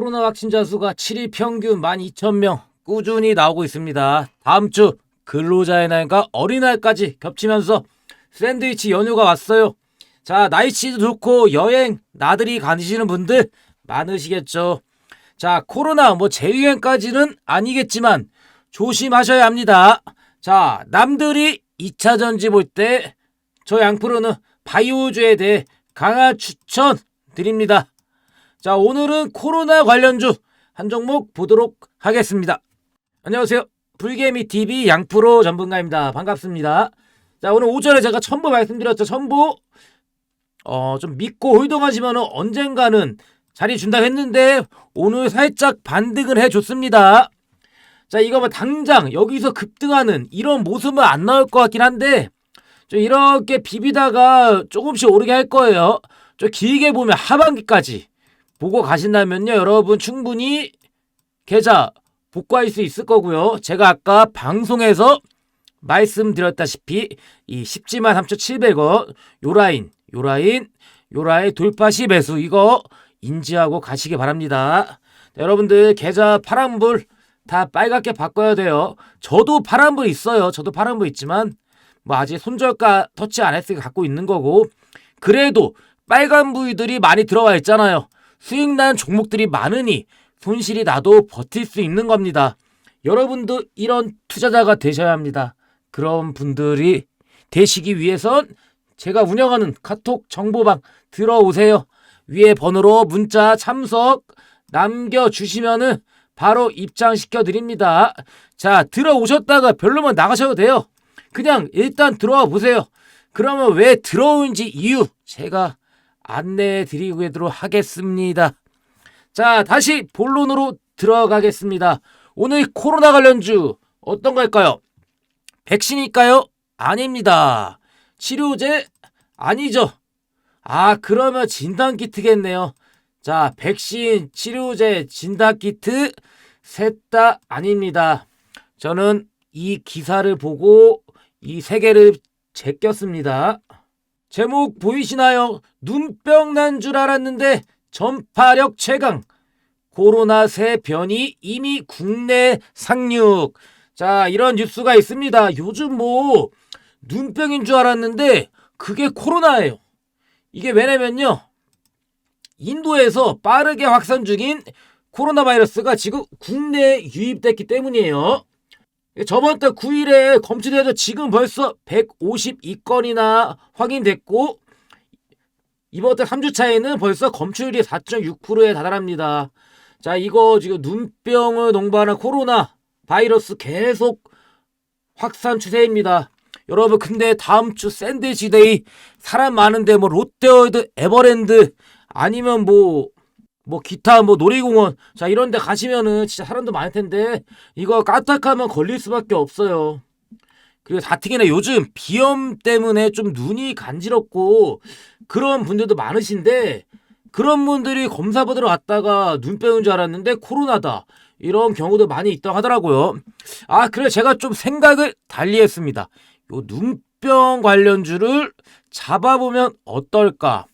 코로나 확진자 수가 7일 평균 12,000명 꾸준히 나오고 있습니다. 다음 주 근로자의 날과 어린날까지 겹치면서 샌드위치 연휴가 왔어요. 자, 날씨도 좋고 여행 나들이 가시는 분들 많으시겠죠. 자, 코로나 뭐 재유행까지는 아니겠지만 조심하셔야 합니다. 자, 남들이 2차 전지 볼 때 저 양프로는 바이오주에 대해 강한 추천 드립니다. 자, 오늘은 코로나 관련주 한 종목 보도록 하겠습니다. 안녕하세요. 불개미 TV 양프로 전문가입니다. 반갑습니다. 자, 오늘 오전에 제가 첨부 말씀드렸죠. 첨부 어, 좀 믿고 홀동하시면 언젠가는 자리 준다고 했는데 오늘 살짝 반등을 해줬습니다. 자, 이거 뭐 당장 여기서 급등하는 이런 모습은 안 나올 것 같긴 한데 좀 이렇게 비비다가 조금씩 오르게 할 거예요. 좀 길게 보면 하반기까지 보고 가신다면요, 여러분 충분히 계좌 복구할 수 있을 거고요. 제가 아까 방송에서 말씀드렸다시피 이 10지만 3,700원 요 라인, 요 라인, 요 라인 돌파 시 매수 이거 인지하고 가시기 바랍니다. 여러분들 계좌 파란불 다 빨갛게 바꿔야 돼요. 저도 파란불 있어요. 저도 파란불 있지만 뭐 아직 손절가 터치 안 했으니까 갖고 있는 거고 그래도 빨간 부위들이 많이 들어와 있잖아요. 수익 난 종목들이 많으니 손실이 나도 버틸 수 있는 겁니다. 여러분도 이런 투자자가 되셔야 합니다. 그런 분들이 되시기 위해선 제가 운영하는 카톡 정보방 들어오세요. 위에 번호로 문자 참석 남겨주시면은 바로 입장시켜 드립니다. 자, 들어오셨다가 별로면 나가셔도 돼요. 그냥 일단 들어와 보세요. 그러면 왜 들어온지 이유 제가 안내해 드리도록 하겠습니다. 자, 다시 본론으로 들어가겠습니다. 오늘 코로나 관련주 어떤 걸까요? 백신일까요? 아닙니다. 치료제? 아니죠. 아, 그러면 진단 키트겠네요. 자, 백신, 치료제, 진단 키트 셋 다 아닙니다. 저는 이 기사를 보고 이 세 개를 제꼈습니다. 제목 보이시나요? 눈병 난 줄 알았는데 전파력 최강. 코로나 새 변이 이미 국내 상륙. 자, 이런 뉴스가 있습니다. 요즘 뭐 눈병인 줄 알았는데 그게 코로나예요. 이게 왜냐면요. 인도에서 빠르게 확산 중인 코로나 바이러스가 지금 국내에 유입됐기 때문이에요. 저번 달 9일에 검출돼서 지금 벌써 152건이나 확인됐고 이번 달 3주 차에는 벌써 검출율이 4.6%에 다다릅니다. 자, 이거 지금 눈병을 동반한 코로나 바이러스 계속 확산 추세입니다. 여러분, 근데 다음 주 샌드위치 데이 사람 많은데 뭐 롯데월드, 에버랜드 아니면 뭐, 뭐 기타 뭐 놀이공원 자 이런 데 가시면은 진짜 사람도 많을 텐데 이거 까딱하면 걸릴 수밖에 없어요. 그리고 다특히나 요즘 비염 때문에 좀 눈이 간지럽고 그런 분들도 많으신데 그런 분들이 검사 받으러 갔다가 눈 빼는 줄 알았는데 코로나다. 이런 경우도 많이 있다고 하더라고요. 아, 그래 제가 좀 생각을 달리 했습니다. 요 눈병 관련주를 잡아보면 어떨까?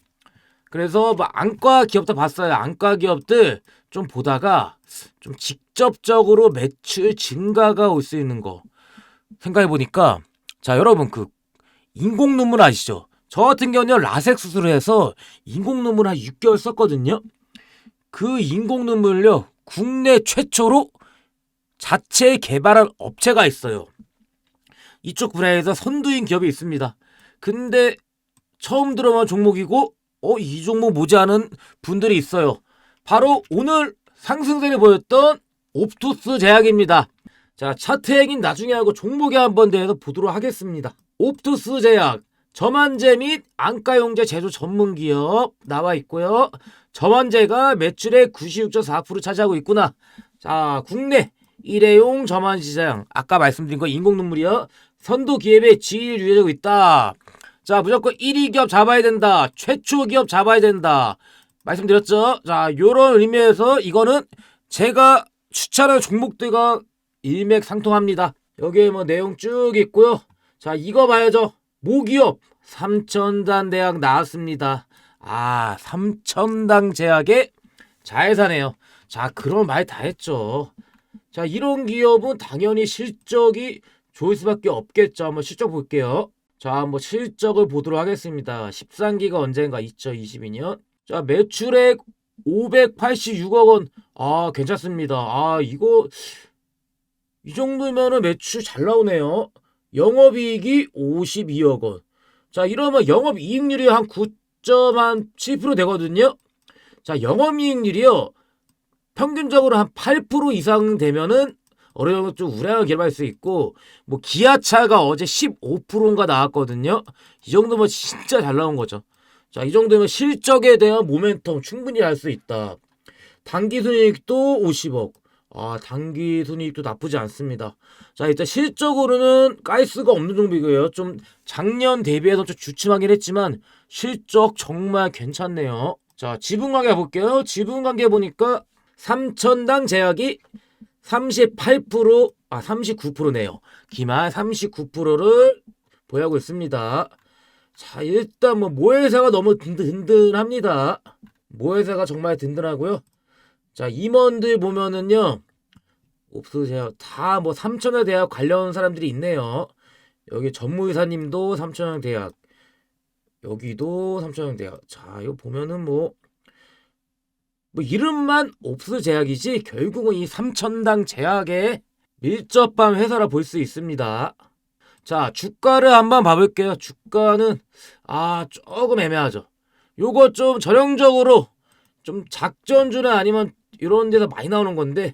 그래서 뭐 안과 기업도 봤어요. 안과 기업들 좀 보다가 좀 직접적으로 매출 증가가 올 수 있는 거 생각해 보니까 자 여러분 그 인공 눈물 아시죠? 저 같은 경우는 라섹 수술을 해서 인공 눈물 한 6개월 썼거든요. 그 인공 눈물요 국내 최초로 자체 개발한 업체가 있어요. 이쪽 분야에서 선두인 기업이 있습니다. 근데 처음 들어본 종목이고 어, 이 종목 뭐지 하는 분들이 있어요. 바로 오늘 상승세를 보였던 옵토스 제약입니다. 자, 차트 얘기는 나중에 하고 종목에 한번 대해서 보도록 하겠습니다. 옵토스 제약, 점안제 및 안가용제 제조 전문 기업 나와 있고요. 점안제가 매출의 96.4% 차지하고 있구나. 자, 국내 일회용 점안 시장 아까 말씀드린 거 인공 눈물이요. 선도 기업의 지위를 유지하고 있다. 자, 무조건 1위 기업 잡아야 된다. 최초 기업 잡아야 된다. 말씀드렸죠? 자, 요런 의미에서 이거는 제가 추천한 종목들과 일맥상통합니다. 여기에 뭐 내용 쭉 있고요. 자, 이거 봐야죠. 모기업 삼천단 대학 나왔습니다. 아, 삼천당 제약의 자회사네요. 자, 그런 말 다 했죠. 자, 이런 기업은 당연히 실적이 좋을 수밖에 없겠죠. 한번 실적 볼게요. 자, 한번 실적을 보도록 하겠습니다. 13기가 언젠가 2022년. 자, 매출액 586억 원. 아, 괜찮습니다. 아, 이거 이 정도면은 매출 잘 나오네요. 영업이익이 52억 원. 자, 이러면 영업이익률이 한 9.7% 되거든요. 자, 영업이익률이요. 평균적으로 한 8% 이상 되면은 어느 정도 좀 우량한 기업할 수 있고 뭐 기아차가 어제 15%인가 나왔거든요. 이 정도면 진짜 잘 나온 거죠. 자, 이 정도면 실적에 대한 모멘텀 충분히 할수 있다. 단기 순이익도 50억. 아, 단기 순이익도 나쁘지 않습니다. 자, 일단 실적으로는 깔 수가 없는 종목이고요. 좀 작년 대비해서 좀 주춤하긴 했지만 실적 정말 괜찮네요. 자, 지분 관계 볼게요. 지분 관계 보니까 삼천당 제약이 38%, 아, 39%네요. 기만 39%를 보유하고 있습니다. 자, 일단 뭐 모회사가 너무 든든, 든든합니다. 모회사가 정말 든든하고요. 자, 임원들 보면은요. 없으세요. 다 뭐 삼천여 대학 관련 사람들이 있네요. 여기 전무이사님도 삼천여 대학. 여기도 삼천여 대학. 자, 이거 보면은 뭐 뭐 이름만 옵스 제약이지 결국은 이 삼천당 제약의 밀접한 회사라 볼 수 있습니다. 자, 주가를 한번 봐볼게요. 주가는 아 조금 애매하죠. 요거 좀 전형적으로 좀 작전주나 아니면 이런 데서 많이 나오는 건데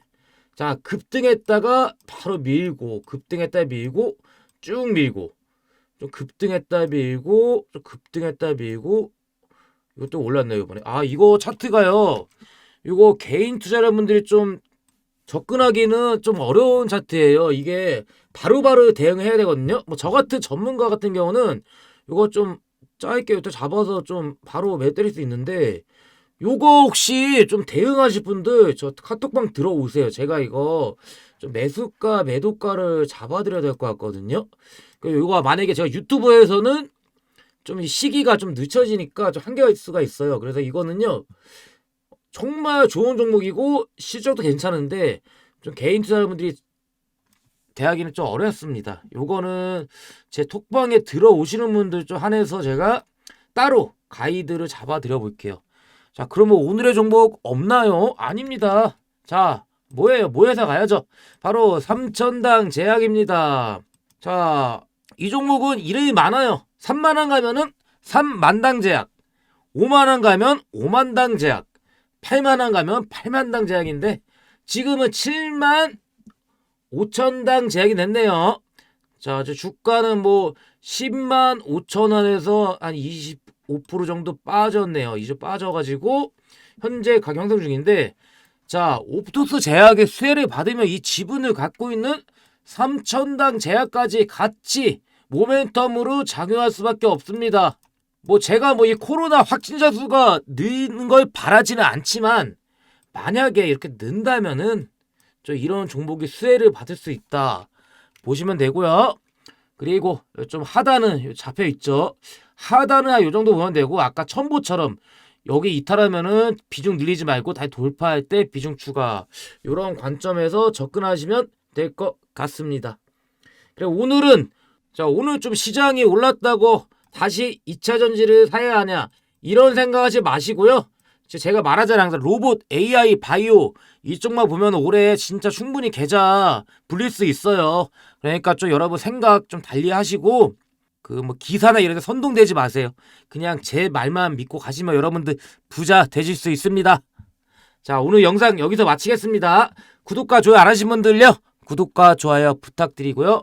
자 급등했다가 바로 밀고 급등했다 밀고 쭉 밀고 좀 급등했다 밀고 좀 급등했다 밀고 이것도 올랐네요 이번에 아 이거 차트가요 이거 개인 투자자분들이 좀 접근하기는 좀 어려운 차트예요 이게 바로바로 대응해야 되거든요 뭐 저 같은 전문가 같은 경우는 이거 좀 짧게 또 잡아서 좀 바로 매 때릴 수 있는데 요거 혹시 좀 대응하실 분들 저 카톡방 들어오세요. 제가 이거 좀 매수가 매도가를 잡아드려야 될 것 같거든요. 그 요거 만약에 제가 유튜브에서는 좀 시기가 좀 늦춰지니까 좀 한계가 있을 수가 있어요. 그래서 이거는요 정말 좋은 종목이고 실적도 괜찮은데 좀 개인 투자자분들이 대하기는 좀 어렵습니다. 요거는 제 톡방에 들어오시는 분들 좀 한해서 제가 따로 가이드를 잡아 드려 볼게요. 자, 그러면 오늘의 종목 없나요? 아닙니다. 자, 뭐예요? 뭐해서 가야죠. 바로 삼천당 제약입니다. 자, 이 종목은 이름이 많아요. 3만원 가면은 3만당 제약. 5만원 가면 5만당 제약. 8만원 가면 8만당 제약인데, 지금은 7만 5천당 제약이 됐네요. 자, 저 주가는 뭐 10만 5천 원에서 한 25% 정도 빠졌네요. 이제 빠져가지고 현재 가격 형성 중인데 자 옵토스 제약의 수혜를 받으면 이 지분을 갖고 있는 3천당 제약까지 같이 모멘텀으로 작용할 수밖에 없습니다. 뭐 제가 뭐 이 코로나 확진자 수가 느는 걸 바라지는 않지만 만약에 이렇게 는다면은 저 이런 종목이 수혜를 받을 수 있다 보시면 되고요. 그리고 좀 하단은 잡혀 있죠. 하단은 요 정도 보면 되고 아까 첨보처럼 여기 이탈하면은 비중 늘리지 말고 다시 돌파할 때 비중 추가 이런 관점에서 접근하시면 될 것 같습니다. 그래 오늘은 자 오늘 좀 시장이 올랐다고 다시 2차 전지를 사야 하냐 이런 생각하지 마시고요. 제가 말하잖아요 항상 로봇, AI, 바이오 이쪽만 보면 올해 진짜 충분히 계좌 불릴 수 있어요. 그러니까 좀 여러분 생각 좀 달리 하시고 그 뭐 기사나 이런 데 선동되지 마세요. 그냥 제 말만 믿고 가시면 여러분들 부자 되실 수 있습니다. 자, 오늘 영상 여기서 마치겠습니다. 구독과 좋아요 안 하신 분들요. 구독과 좋아요 부탁드리고요.